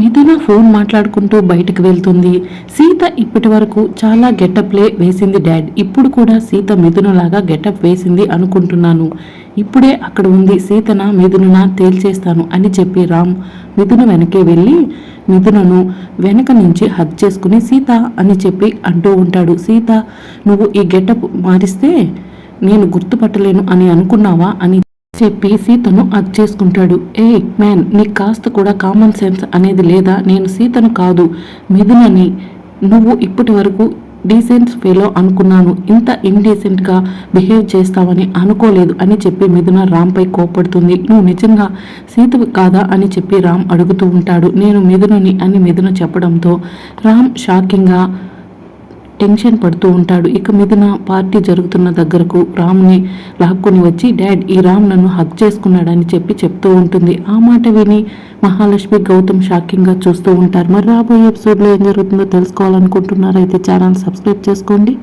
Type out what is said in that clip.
మిథున ఫోన్ మాట్లాడుకుంటూ బయటకు వెళ్తుంది. సీత ఇప్పటి వరకు చాలా గెటప్లే వేసింది డాడ్. ఇప్పుడు కూడా సీత మిథునలాగా గెటప్ వేసింది అనుకుంటున్నాను. ఇప్పుడే అక్కడ ఉంది సీతన మిథునున తేల్చేస్తాను అని చెప్పి రామ్ మిథున వెనకే వెళ్ళి మిథునను వెనక నుంచి హగ్ చేసుకుని సీత అని చెప్పి అంటూ ఉంటాడు. సీత నువ్వు ఈ గెటప్ మారిస్తే నేను గుర్తుపట్టలేను అని అనుకున్నావా? అని చెప్పి సీతను హగ్ చేసుకుంటాడు. ఏ మ్యాన్ నీకు కాస్త కూడా కామన్ సెన్స్ అనేది లేదా? నేను సీతను కాదు. మిథునని నువ్వు ఇప్పటి వరకు డీసెంట్ ఫేలో అనుకున్నాను. ఇంత ఇండీసెంట్గా బిహేవ్ చేస్తావని అనుకోలేదు అని చెప్పి మిథున రామ్పై కోపడుతుంది నువ్వు నిజంగా సీతవి కాదా అని చెప్పి రామ్ అడుగుతూ ఉంటాడు. నేను మిథునని అని మిథున చెప్పడంతో రామ్ షాకింగ్గా టెన్షన్ పడుతూ ఉంటాడు. ఇక మీదన పార్టీ జరుగుతున్న దగ్గరకు రామ్ని లాక్కొని వచ్చి డాడ్ ఈ రామ్ నన్ను హక్ చేసుకున్నాడని చెప్పి చెప్తూ ఉంటుంది. ఆ మాట విని మహాలక్ష్మి గౌతమ్ షాకింగ్గా చూస్తూ ఉంటారు. మరి రాబోయే ఎపిసోడ్లో ఏం జరుగుతుందో తెలుసుకోవాలనుకుంటున్నారైతే ఛానల్ సబ్స్క్రైబ్ చేసుకోండి.